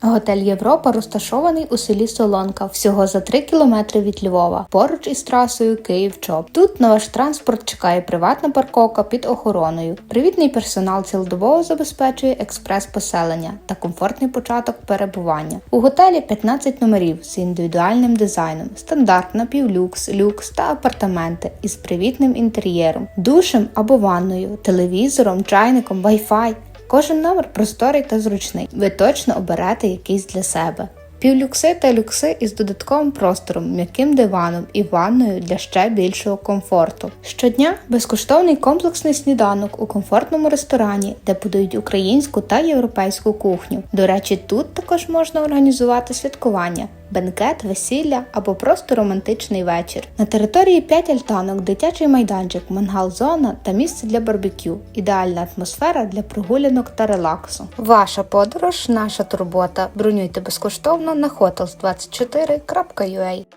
Готель Європа розташований у селі Солонка, всього за 3 кілометри від Львова, поруч із трасою Київ-Чоп. Тут на ваш транспорт чекає приватна парковка під охороною. Привітний персонал цілодобово забезпечує експрес-поселення та комфортний початок перебування. У готелі 15 номерів з індивідуальним дизайном, стандарт, напівлюкс, люкс та апартаменти із привітним інтер'єром, душем або ванною, телевізором, чайником, Wi-Fi. Кожен номер просторий та зручний. Ви точно оберете якийсь для себе. Півлюкси та люкси із додатковим простором, м'яким диваном і ванною для ще більшого комфорту. Щодня безкоштовний комплексний сніданок у комфортному ресторані, де подають українську та європейську кухню. До речі, тут також можна організувати святкування. Бенкет, весілля або просто романтичний вечір. На території 5 альтанок, дитячий майданчик, мангал-зона та місце для барбекю. Ідеальна атмосфера для прогулянок та релаксу. Ваша подорож, наша турбота. Бронюйте безкоштовно на hotels24.ua